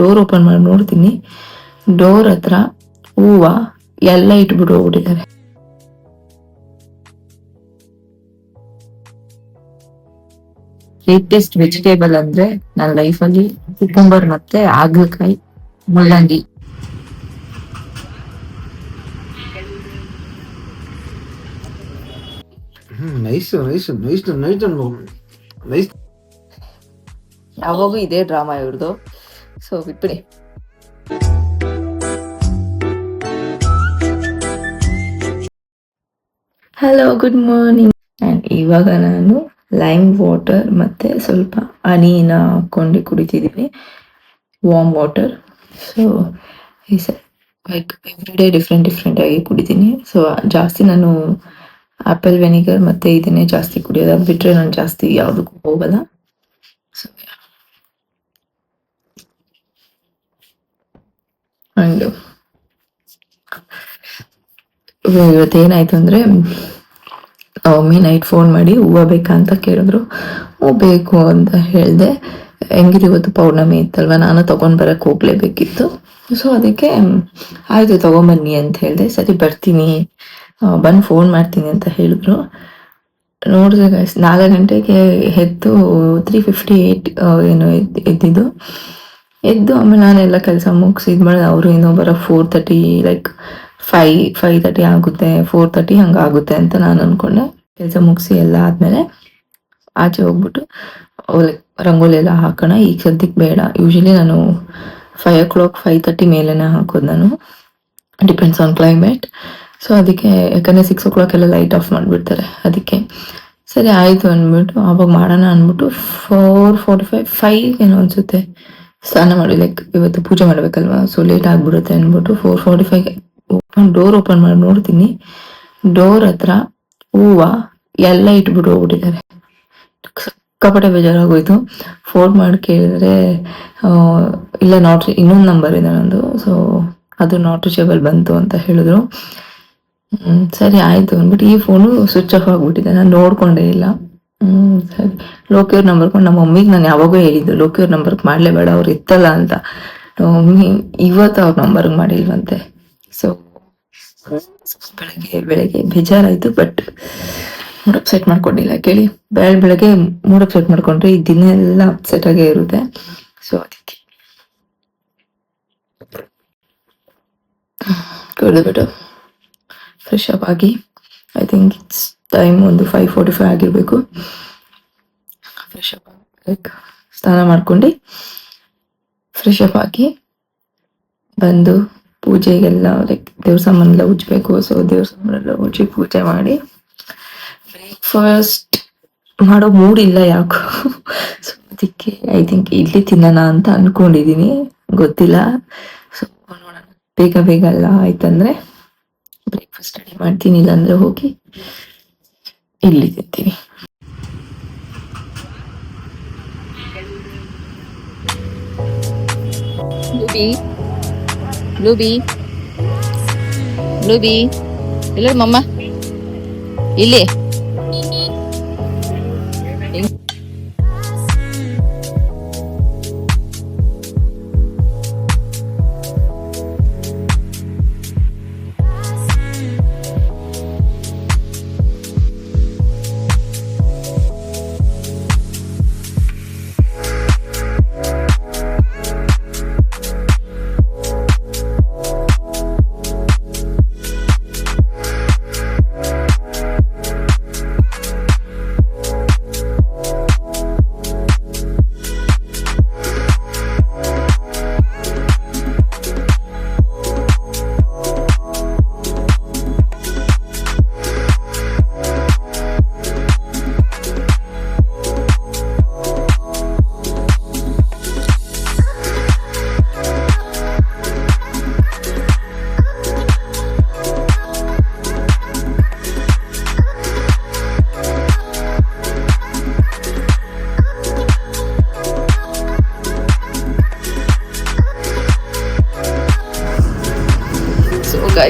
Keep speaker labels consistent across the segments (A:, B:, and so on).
A: Door open ಮಾಡಿ ನೋಡ್ತೀನಿ. Door ಹತ್ರ ಹೂವ ಎಲ್ಲ ಇಟ್ಬಿಟ್ಟು ಹೋಗ್ಬಿಟ್ಟಿದ್ದಾರೆ. ಲೇಟೆಸ್ಟ್ ವೆಜಿಟೇಬಲ್ ಅಂದ್ರೆ ನನ್ನ ಲೈಫಲ್ಲಿ ಕುಕುಂಬರ್ ಮತ್ತೆ ಹಾಗಲಕಾಯಿ ಮುಳ್ಳಂಗಿ.
B: ಹ್ಮ್ nice nice nice nice nice
A: ಯಾವಾಗೂ ಇದೇ ಡ್ರಾಮಾ ಇವ್ರದ್ದು ಸೊ ಬಿಟ್ಬಿಡಿ. ಹಲೋ ಗುಡ್ ಮಾರ್ನಿಂಗ್ ಆ್ಯಂಡ್ ಇವಾಗ ನಾನು ಲೈಮ್ ವಾಟರ್ ಮತ್ತೆ ಸ್ವಲ್ಪ ಹನಿನ ಹಾಕೊಂಡು ಕುಡಿತಿದ್ದೀನಿ warm water so like every day different different ಆಗಿ ಕುಡಿತೀನಿ. ಸೊ ಜಾಸ್ತಿ ನಾನು ಆಪಲ್ ವೆನಿಗರ್ ಮತ್ತೆ ಇದನ್ನೇ ಜಾಸ್ತಿ ಕುಡಿಯೋದು. ಅದು ಬಿಟ್ಟರೆ ನಾನು ಜಾಸ್ತಿ ಯಾವುದಕ್ಕೂ ಹೋಗಲ್ಲ. ಅಂಡ್ ಇವತ್ತೇನಾಯ್ತು ಅಂದ್ರೆ ಮಮ್ಮಿ ನೈಟ್ ಫೋನ್ ಮಾಡಿ ಹೂವು ಬೇಕಾ ಅಂತ ಕೇಳಿದ್ರು. ಹೂ ಬೇಕು ಅಂತ ಹೇಳಿದೆ. ಹೆಂಗಿರಿ ಇವತ್ತು ಪೌರ್ಣಮಿ ಇತ್ತಲ್ವ? ನಾನು ತಗೊಂಡ್ ಬರಕ್ ಹೋಗ್ಲೇಬೇಕಿತ್ತು. ಸೊ ಅದಕ್ಕೆ, ಆಯಿತು ತಗೊಂಬನ್ನಿ ಅಂತ ಹೇಳಿದೆ. ಸರಿ, ಬರ್ತೀನಿ. ಬಂದು ಫೋನ್ ಮಾಡ್ತೀನಿ ಅಂತ ಹೇಳಿದ್ರು. ನೋಡಿದ್ರೆ ನಾಲ್ಕು ಗಂಟೆಗೆ ಎದ್ದು ತ್ರೀ ಫಿಫ್ಟಿ ಏಯ್ಟ್ ಏನು ಎದ್- ಎದ್ದಿದ್ದು. ಎದ್ದು ಆಮೇಲೆ ನಾನೆಲ್ಲ ಕೆಲಸ ಮುಗಿಸಿ ಇದು ಮಾಡಿದೆ. ಅವರು ಏನೋ ಬರೋ four thirty like fi five thirty ಆಗುತ್ತೆ ಫೋರ್ ತರ್ಟಿ ಹಂಗೆ ಆಗುತ್ತೆ ಅಂತ ನಾನು ಅಂದ್ಕೊಂಡೆ ಕೆಲಸ ಮುಗಿಸಿ ಎಲ್ಲ ಆದ್ಮೇಲೆ ಆಚೆ ಹೋಗ್ಬಿಟ್ಟು ಲೈಕ್ ರಂಗೋಲಿ ಎಲ್ಲ ಹಾಕೋಣ. ಈಗ ಸದ್ಯಕ್ಕೆ ಬೇಡ. ಯೂಶಲಿ ನಾನು five o'clock five thirty ಮೇಲೆನೇ ಹಾಕೋದು ನಾನು. ಡಿಪೆಂಡ್ಸ್ ಆನ್ ಕ್ಲೈಮೇಟ್ ಸೊ ಅದಕ್ಕೆ, ಯಾಕಂದರೆ ಸಿಕ್ಸ್ ಓ ಕ್ಲಾಕ್ ಎಲ್ಲ ಲೈಟ್ ಆಫ್ ಮಾಡಿಬಿಡ್ತಾರೆ. ಅದಕ್ಕೆ ಸರಿ ಆಯಿತು ಅಂದ್ಬಿಟ್ಟು, ಆವಾಗ ಮಾಡೋಣ ಅಂದ್ಬಿಟ್ಟು ಫೋರ್ ಫೋರ್ಟಿ ಫೈವ್ ಫೈವ್ ಏನೋ ಅನಿಸುತ್ತೆ. ಸ್ನಾನ ಮಾಡಿ ಲೈಕ್ ಇವತ್ತು ಪೂಜೆ ಮಾಡಬೇಕಲ್ವಾ? ಸೊ ಲೇಟ್ ಆಗ್ಬಿಡುತ್ತೆ ಅಂದ್ಬಿಟ್ಟು four forty five door open ಮಾಡಿ, ನೋಡ್ತೀನಿ. ಡೋರ್ ಹತ್ರ ಹೂವ ಎಲ್ಲ ಇಟ್ಬಿಟ್ಟು ಹೋಗ್ಬಿಟ್ಟಿದ್ದಾರೆ. ಸಿಕ್ಕಾಪಟ್ಟೆ ಬೇಜಾರಾಗೋಯ್ತು. ಫೋನ್ ಮಾಡಿ ಕೇಳಿದ್ರೆ ಇಲ್ಲ ನಾಟ್ ಇನ್ನೊಂದು ನಂಬರ್ ಇದೆ ನಂದು. ಸೊ ಅದು ನಾಟ್ ರಿಚೇಬಲ್ ಬಂತು ಅಂತ ಹೇಳಿದ್ರು. ಸರಿ, ಆಯ್ತು ಅಂದ್ಬಿಟ್ಟು ಈ ಫೋನು ಸ್ವಿಚ್ ಆಫ್ ಆಗಿಬಿಟ್ಟಿದೆ. ನಾನು ನೋಡ್ಕೊಂಡೇ ಇಲ್ಲ. ಸರಿ. ಲೋಕಿಯವ್ರ ನಂಬರ್ ಕೊಂಡು ನಮ್ಮ ಮಮ್ಮಿಗೆ ನಾನು ಯಾವಾಗೂ ಹೇಳಿದ್ದು ಲೋಕಿಯವ್ರ ನಂಬರ್ಗೆ ಮಾಡಲೇಬೇಡ, ಅವ್ರು ಇತ್ತಲ್ಲ ಅಂತ. ಮಮ್ಮಿ ಇವತ್ತು ಅವ್ರ ನಂಬರ್ಗೆ ಮಾಡಿಲ್ವಂತೆ. ಸೊ ಬೆಳಗ್ಗೆ ಬೆಳಗ್ಗೆ ಬೇಜಾರಾಯ್ತು ಬಟ್ ಮೂಡ್ ಅಪ್ಸೆಟ್ ಮಾಡ್ಕೊಂಡಿಲ್ಲ. ಕೇಳಿ ಬೆಳಗ್ಗೆ ಬೆಳಗ್ಗೆ ಮೂಡ್ ಅಪ್ಸೆಟ್ ಮಾಡ್ಕೊಂಡ್ರೆ ಈ ದಿನ ಎಲ್ಲ ಅಪ್ಸೆಟ್ ಆಗೇ ಇರುತ್ತೆ. ಸೊ ಅದಕ್ಕೆ. ಕುಡಿದ್ಬಿಟ್ಟು ಫ್ರೆಶ್ ಅಪ್ ಆಗಿ ಐ ಥಿಂಕ್ ಇಟ್ಸ್ ಟೈಮ್ ಒಂದು ಫೈವ್ ಫೋರ್ಟಿ ಫೈವ್ ಆಗಿರಬೇಕು ಫ್ರೆಶ್ ಅಪ್ ಲೈಕ್ ಸ್ನಾನ ಮಾಡ್ಕೊಂಡು ಫ್ರೆಶ್ ಅಪ್ ಆಗಿ ಬಂದು ಪೂಜೆಗೆಲ್ಲ ಲೈಕ್ ದೇವ್ರ ಸಾಮಾನೆಲ್ಲ ಉಜ್ಜಬೇಕು ಸೊ ದೇವ್ರ ಸಾಮಾನೆಲ್ಲ ಉಜ್ಜಿ ಪೂಜೆ ಮಾಡಿ ಬ್ರೇಕ್ಫಾಸ್ಟ್ ಮಾಡೋ ಮೂಡ್ ಇಲ್ಲ ಯಾಕೋ. ಸೊ ಅದಕ್ಕೆ ಐ ಥಿಂಕ್ ಇಡ್ಲಿ ತಿನ್ನೋಣ ಅಂತ ಅನ್ಕೊಂಡಿದೀನಿ. ಗೊತ್ತಿಲ್ಲ. ಸೊ ನೋಡೋಣ. ಬೇಗ ಬೇಗ ಅಲ್ಲ ಆಯ್ತಂದ್ರೆ ಬ್ರೇಕ್ಫಾಸ್ಟ್ ರೆಡಿ ಮಾಡ್ತೀನಿ. ಇಲ್ಲಾಂದ್ರೆ ಹೋಗಿ
C: ಲೂಬಿ ಲೂಬಿ ಲೂಬಿ. ಇಲ್ಲ ಮಮ್ಮ. ಇಲ್ಲಿ.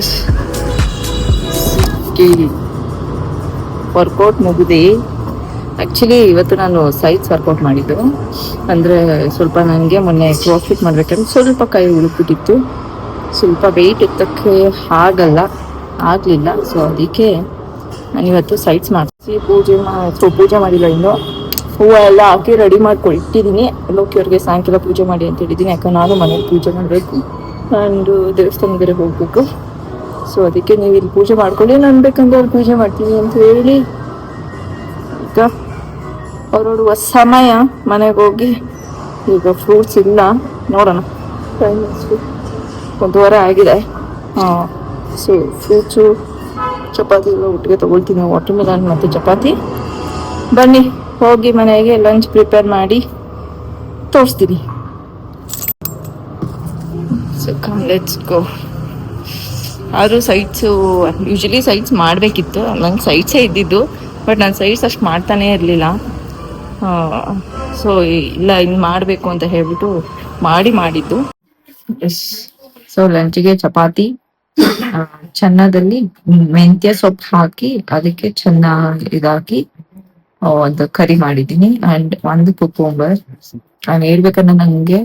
A: ಸೊ ಕೇಳಿ ವರ್ಕೌಟ್ ಮುಗಿದೆ. ಆ್ಯಕ್ಚುಲಿ ಇವತ್ತು ನಾನು ಸೈಡ್ಸ್ ವರ್ಕೌಟ್ ಮಾಡಿದ್ದು. ಅಂದರೆ ಸ್ವಲ್ಪ ನನಗೆ ಮೊನ್ನೆ ಪ್ರಾಫಿಟ್ ಮಾಡ್ಬೇಕಾದ್ರೆ ಸ್ವಲ್ಪ ಕೈ ಉಳುಕ್ಬಿಟ್ಟಿತ್ತು. ಸ್ವಲ್ಪ ವೆಯ್ಟ್ ಎತ್ತಕ್ಕೆ ಆಗಲ್ಲ, ಆಗಲಿಲ್ಲ. ಸೊ ಅದಕ್ಕೆ ನಾನು ಇವತ್ತು ಸೈಟ್ಸ್ ಮಾಡಿಸಿ ಪೂಜೆ ಸೊ ಪೂಜೆ ಮಾಡಿಲ್ಲ ಇನ್ನು. ಹೂವು ಎಲ್ಲ ಹಾಕಿ ರೆಡಿ ಮಾಡ್ಕೊಂಡು ಇಟ್ಟಿದ್ದೀನಿ ಲೋಕಿಯವ್ರಿಗೆ ಸಾಯಂಕಾಲ ಪೂಜೆ ಮಾಡಿ ಅಂತ ಹೇಳಿದ್ದೀನಿ. ಯಾಕಂದ್ರೆ ನಾನು ಮನೇಲಿ ಪೂಜೆ ಮಾಡಬೇಕು. ನಾನು ದೇವಸ್ಥಾನ ಬೇರೆ ಹೋಗಬೇಕು. ಸೊ ಅದಕ್ಕೆ ನೀವು ಇಲ್ಲಿ ಪೂಜೆ ಮಾಡ್ಕೊಳ್ಳಿ. ನಾನು ಬೇಕಂದ್ರೆ ಅವ್ರು ಪೂಜೆ ಮಾಡ್ತೀನಿ ಅಂತ ಹೇಳಿ ಈಗ ಅವರೊಡುವ ಸಮಯ ಮನೆಗೆ ಹೋಗಿ ಈಗ ಫ್ರೂಟ್ಸ್ ಇಲ್ಲ. ನೋಡೋಣ. ಒಂದು ವಾರ ಆಗಿದೆ. ಹಾಂ ಸೊ ಫ್ರೂಟ್ಸು ಚಪಾತಿ ಎಲ್ಲ ಒಟ್ಟಿಗೆ ತೊಗೊಳ್ತೀನಿ. ವಾಟರ್ ಮಿಲನ್ ಮತ್ತು ಚಪಾತಿ. ಬನ್ನಿ, ಹೋಗಿ ಮನೆಗೆ ಲಂಚ್ ಪ್ರಿಪೇರ್ ಮಾಡಿ ತೋರಿಸ್ತೀನಿ. ಸೊ ಕಮ್ ಲೆಟ್ಸ್ ಗೋ ಆದರೂ ಸೈಟ್ಸು ಯೂಶಲಿ ಸೈಟ್ಸ್ ಮಾಡಬೇಕಿತ್ತು. ನಂಗೆ ಸೈಟ್ಸೇ ಇದ್ದಿದ್ದು ಬಟ್ ನಾನು ಸೈಟ್ಸ್ ಅಷ್ಟು ಮಾಡ್ತಾನೇ ಇರಲಿಲ್ಲ. ಸೊ ಇಲ್ಲ ಇನ್ನು ಮಾಡಬೇಕು ಅಂತ ಹೇಳ್ಬಿಟ್ಟು ಮಾಡಿ ಮಾಡಿದ್ದು. ಸೊ ಲಂಚಿಗೆ ಚಪಾತಿ ಚೆನ್ನದಲ್ಲಿ ಮೆಂತ್ಯ ಸೊಪ್ಪು ಹಾಕಿ, ಅದಕ್ಕೆ ಚೆನ್ನ ಇದಾಕಿ ಒಂದು ಕರಿ ಮಾಡಿದ್ದೀನಿ. ಅಂಡ್ ಒಂದು ಕುಕುಂಬರ್ ನಾನು ಹೇಳ್ಬೇಕಂದ್ರೆ ನಂಗೆ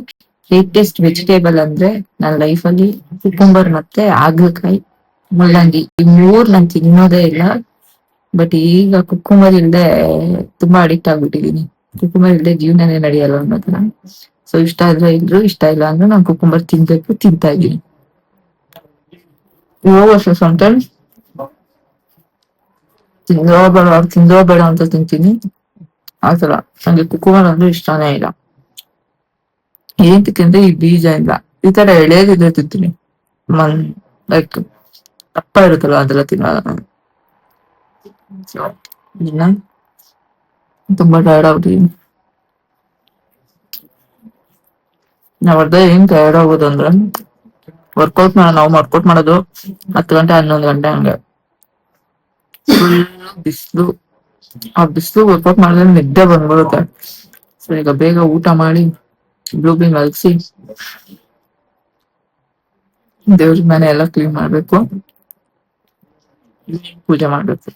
A: ಲೇಟೆಸ್ಟ್ ವೆಜಿಟೇಬಲ್ ಅಂದ್ರೆ ನನ್ನ ಅಲ್ಲಿ ಕುಕುಂಬರ್ ಮತ್ತೆ ಆಗ್ಲಕಾಯಿ, ಮುಳ್ಳಂಗಿ. ಈ ಮೂರ್ ನಾನ್ ತಿನ್ನೋದೇ ಇಲ್ಲ ಬಟ್ ಈಗ ಕುಕ್ಕುಂಬರ್ ಇಲ್ದೆ ತುಂಬಾ ಅಡಿಕ್ಟ್ ಆಗ್ಬಿಟ್ಟಿದೀನಿ. ಕುಕ್ಕುಂಬರ್ ಇಲ್ದೆ ಜೀವನನೇ ನಡೆಯಲ್ಲ ಅನ್ನೋ ತರ ಸೊ ಇಷ್ಟ ಆದರೆ ಇದ್ರು ಇಷ್ಟ ಇಲ್ಲ ಅಂದ್ರೆ ನಾನು ಕುಕ್ಕುಂಬರ್ ತಿನ್ಬೇಕು, ತಿಂತಾ ಇದೀನಿ ತಿಂದೋ ಬೇಡ ತಿಂದೋ ಬೇಡ ಅಂತ ತಿಂತೀನಿ. ಆತರ ನಂಗೆ ಕುಕ್ಕುಂಬರ್ ಅಂದ್ರೆ ಇಷ್ಟನೇ ಇಲ್ಲ. ಏನ್ ತಿಂದ್ರೆ ಈ ಬೀಜ ಇಲ್ಲ. ಈ ತರ ಎಳೆಯದಿದ್ರೆ ತಿಂತೀನಿ. ಮನ್ ಲೈಕ್ ಅಪ್ಪ ಇರುತ್ತಲ್ಲ ಅದೆಲ್ಲ ಇನ್ನ ತುಂಬಾ ಟಯರ್ಡ್ ಆಗ್ಬಿಟ್ಟಿದ್ದೀನಿ ನಾವ್ ಅರ್ಧ ಏನ್ ಟಯರ್ಡ್ ಆಗೋದು ಅಂದ್ರೆ ವರ್ಕೌಟ್ ಮಾಡ, ನಾವು ವರ್ಕೌಟ್ ಮಾಡೋದು ಹತ್ತು ಗಂಟೆ, ಹನ್ನೊಂದು ಗಂಟೆ ಹಂಗೆ. ಫುಲ್ ಬಿಸಿಲು, ಆ ಬಿಸಿಲು ವರ್ಕೌಟ್ ಮಾಡಿದ್ರೆ ನಿದ್ದೆ ಬಂದ್ಬಿಡುತ್ತೆ. ಸೊ ಈಗ ಬೇಗ ಊಟ ಮಾಡಿ ಬ್ಲೂಬಿ ಮಲಗಿಸಿ ದೇವ್ರ ಮನೆ ಎಲ್ಲ ಕ್ಲೀನ್ ಮಾಡ್ಬೇಕು. ಪೂಜೆ ಮಾಡ್ಬೇಕು.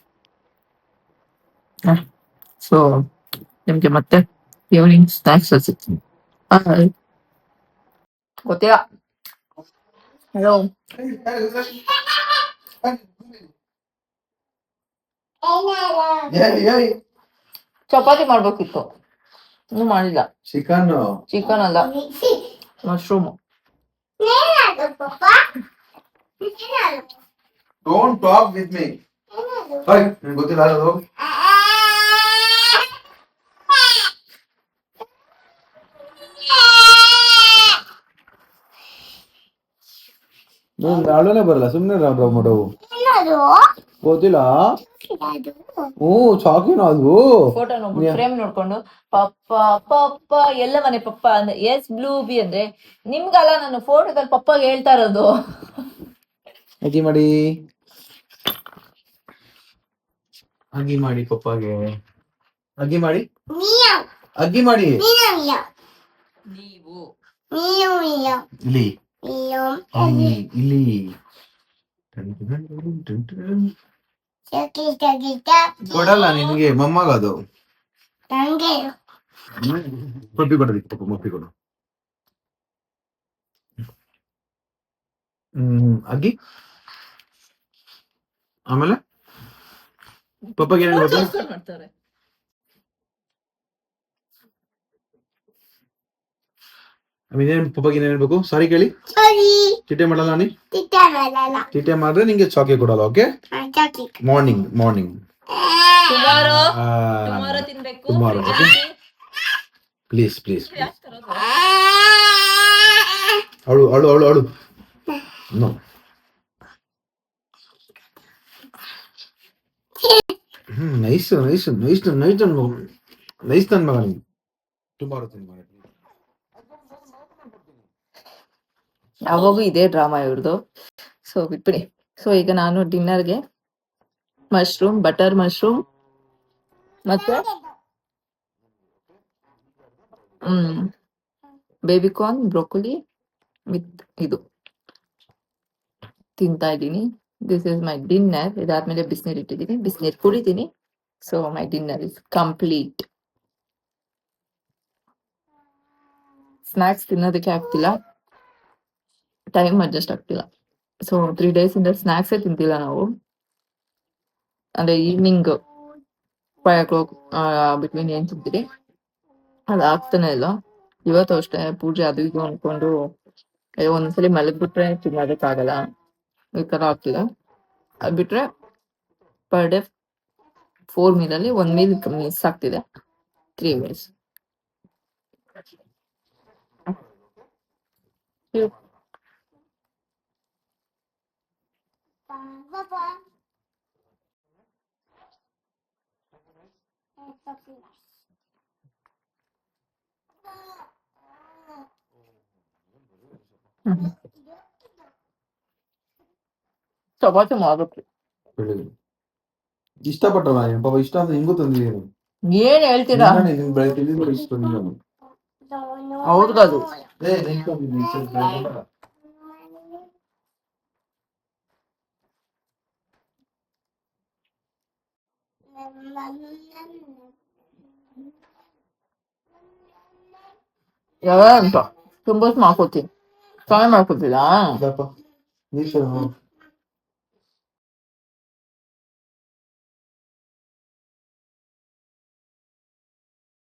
A: ಸೊ ನಿಮ್ಗೆ ಮತ್ತೆ ಈವ್ನಿಂಗ್ ಸ್ನಾಕ್ಸ್ ಸಿಗ್ತೀನಿ ಬಾಯ್ ಗೊತ್ತಿಲ್ಲ. ಹಲೋ ಚಪಾತಿ ಮಾಡ್ಬೇಕಿತ್ತು. ಇನ್ನು ಮಾಡಿಲ್ಲ.
B: ಚಿಕನ್
A: ಚಿಕನ್ ಅಲ್ಲ. Mushroom.
B: Don't talk with me hi ನಿಮ್ಗೆ ಗೊತ್ತಿಲ್ಲ ಅದು ಆಡೋನೆ ಬರಲ್ಲ ಸುಮ್ಮನೆ ರಾವ್ ಮಾಡೋವು ಗೊತ್ತಿಲ್ಲ? ಹ್ಞೂ ಚಾಕಿನೋ ಅದು?
A: ಫೋಟೋ ನೋಡ್ಬಿಟ್ಟು ಫ್ರೇಮ್ ನೋಡ್ಕೊಂಡು ಪಪ್ಪ ಪಪ್ಪ ಎಲ್ಲ ಮನೆ ಪಪ್ಪ ಅಂದ್ರೆ ಎಸ್ ಬ್ಲೂ ಬಿ ಅಂದ್ರೆ ನಿಮ್ಗಲ್ಲ ನಾನು ಫೋಟೋದಲ್ಲಿ ಪಪ್ಪಗೆ ಹೇಳ್ತಾ ಇರೋದು.
B: ಅಗಿ ಮಾಡಿ. ಅಗ್ಗಿ ಮಾಡಿ ಪಪ್ಪಾಗೆ. ಅಗ್ಗಿ ಮಾಡಿ. ಅಗ್ಗಿ ಮಾಡಿ.
A: ನೀವು.
B: ಇಲ್ಲಿ. ಇಲ್ಲಿ ಇಲ್ಲಿ ನಿನ್ಗೆ ಮೊಮ್ಮಗ ಅದು ಟನ್ ಟನ್. ಕೊಡಲ್ಲ ನಿನಗೆ ಪಪ್ಪಿ ಕೊಡೋದಿ ಪಪ್ಪ ಮಪ್ಪಿ ಕೊಡು. ಹ್ಮ್ ಅಗ್ಗಿ. ಆಮೇಲೆ? ಪಪ್ಪಗೆ ಏನೇನು ಬೇಕು?
A: ಮಾಡ್ತಾರೆ.
B: ಇನ್ನೇನ್ ಪಪ್ಪಗೆ ಏನೇನು ಬೇಕು ಸಾರಿ ಕೇಳಿ. ಚಿಟ್ಟೆ ಮಾಡಲ್ಲ ನೀ? ಚಿಟ್ಟೆ ಮಾಡಿದ್ರೆ ನಿಂಗೆ ಚಾಕೆ ಕೊಡಲ್ಲ okay morning morning
A: tomorrow tomorrow ತಿನ್ಬೇಕು? ಅಲ್ಲಿ.
B: ಪ್ಲೀಸ್ ಪ್ಲೀಸ್ ಅಳು ಅಳು ಅಳು ಅಳು. No hmm nice nice nice nice nice ನನ್ ಮಗ ನೀನು ಟುಮಾರೋ ತಿನ್ ಮಗ
A: ಯಾವಾಗೂ ಇದೇ ಡ್ರಾಮಾ ಇವ್ರದ್ದು ಸೊ ಬಿಟ್ಬಿಡಿ. ಸೊ ಈಗ ನಾನು ಡಿನ್ನರ್ಗೆ ಮಶ್ರೂಮ್ ಬಟರ್ ಮಶ್ರೂಮ್ ಮತ್ತೆ? ಹ್ಮ್. ಬೇಬಿಕಾರ್ನ್ ಬ್ರೊಕೊಲಿ ವಿತ್ ಇದು. ತಿಂತಾ ಇದ್ದೀನಿ. ದಿಸ್ ಇಸ್ ಮೈ ಡಿನ್ನರ್ ಇದಾದ್ಮೇಲೆ ಬಿಸಿನೀರು ಇಟ್ಟಿದ್ದೀನಿ. ಬಿಸಿನೀರು ಕುಡಿತೀನಿ. So my dinner is complete snacks ತಿನ್ನೋದಕ್ಕೆ ಆಗ್ತಿಲ್ಲ. ಟೈಮ್ ಅಡ್ಜಸ್ಟ್ ಆಗ್ತಿಲ್ಲ. ಸೊ ತ್ರೀ ಡೇಸ್ ಇಂದ ಸ್ನ್ಯಾಕ್ಸೇ ತಿಂತಿಲ್ಲ ನಾವು. ಅಂದ್ರೆ evening five o'clock between ಏನ್ ತಿಂತೀರಿ ಅದು ಆಗ್ತಾನೆ ಇಲ್ಲ. ಇವತ್ತು ಅಷ್ಟೇ ಪೂಜೆ ಅದು ಇದು ಅನ್ಕೊಂಡು ಒಂದ್ಸಲಿ ಮಲಗ್ಬಿಟ್ರೆ ತಿನ್ನೋದಕ್ಕಾಗಲ್ಲ. ಈ ತರ ಆಗ್ತಿದೆ. ಅದು ಬಿಟ್ರೆ ಪರ್ ಡೇ ಫೋರ್ ಮೀಲ್ ಅಲ್ಲಿ ಒಂದ್ ಮೀಲ್ ಮಿಸ್ ಆಗ್ತಿದೆ. ತ್ರೀ ಮೀಲ್ಸ್ ಚಪಾತಿ ಮಾಡ್ಬೇಕು
B: ಒಳ್ಳೇದು ಇಷ್ಟಪಟ್ಟಲ್ಲ ನೀನು ಪಾಪ ಇಷ್ಟ ಅಂತ ಹಿಂಗೂ ತಂದಿದ್ದೀನಿ
A: ಏನ್ ಹೇಳ್ತೀರಾ
B: ಬೆಳಗ್ಗೆ ಇಷ್ಟ ತಂದಿಲ್ಲ
A: ಅವ್ರಿಗದು
B: 야, 나, 그, 뭐, 막,
A: 그치? 싸이 말,
B: 그치라. 나빠. 니 싫어.